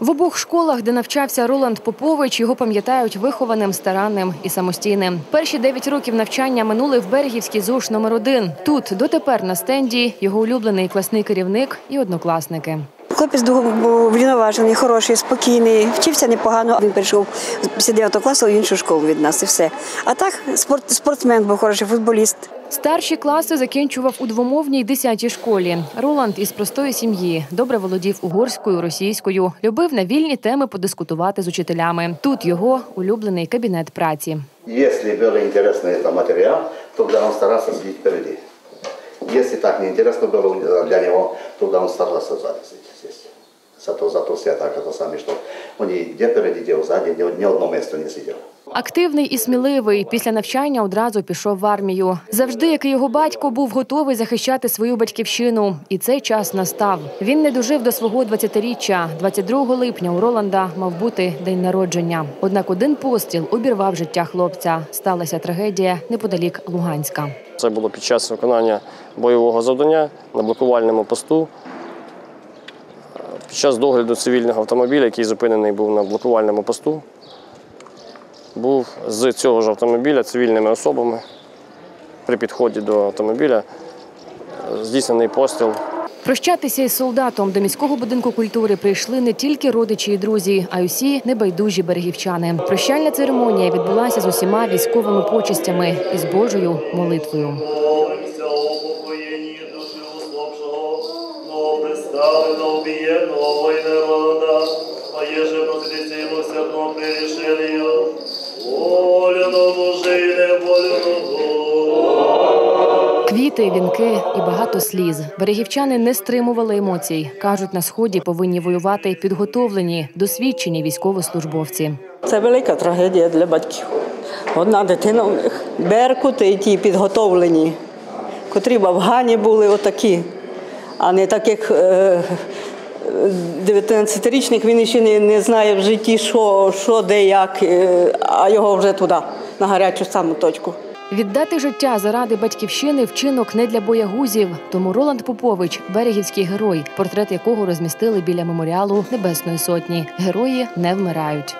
В обох школах, де навчався Роланд Попович, його пам'ятають вихованим, старанним і самостійним. Перші дев'ять років навчання минули в Бергівській ЗУШ номер 1 Тут дотепер на стенді його улюблений класний керівник і однокласники. Хлопець був врівноважений, хороший, спокійний, вчився непогано. Він прийшов після 9 класу в іншу школу від нас і все. А так спорт, спортсмен був хороший, футболіст. Старші класи закінчував у двомовній 10-й школі. Роланд із простої сім'ї добре володів угорською, російською, любив на вільні теми подискутувати з учителями. Тут його улюблений кабінет праці. Если был интересный это материал, тогда он старался сидеть впереди. Если так неинтересно было для него, тогда он старался сзади здесь. Зато, зато все так это сами, что и где впереди, где сзади, ни, ни одно место не сидел. Активний і сміливий після навчання одразу пішов в армію. Завжди, як і його батько, був готовий захищати свою батьківщину, і цей час настав. Він не дожив до свого 20-річчя. 22 липня у Роланда мав бути день народження. Однак один постріл обірвав життя хлопця. Сталася трагедія неподалік Луганська. Це було під час виконання бойового завдання на блокувальному посту. Під час догляду цивільного автомобіля, який зупинений був на блокувальному посту, був з цього ж автомобіля цивільними особами при підході до автомобіля е, здійснений постріл. Прощатися із солдатом до міського будинку культури прийшли не тільки родичі і друзі, а й усі небайдужі берегівчани. Прощальна церемонія відбулася з усіма військовими почестями і з Божою молитвою. Молимся о упокоєнні а еже просвіти милосердно прирішення, воленому же і неволеного. Квіти, вінки і багато сліз. Берегівчани не стримували емоцій. кажуть, на сході повинні воювати підготовлені, досвідчені військовослужбовці. Це велика трагедія для батьків. Одна дитина у них. Беркути і ті підготовлені, котрі в Афгані були отакі, а не таких е, 19-річних він ще не, не знає в житті, що, що де, як, е, а його вже туди, на гарячу саму точку. Віддати життя заради батьківщини вчинок не для боягузів. Тому Роланд Попович берегівський герой, портрет якого розмістили біля меморіалу Небесної Сотні. Герої не вмирають.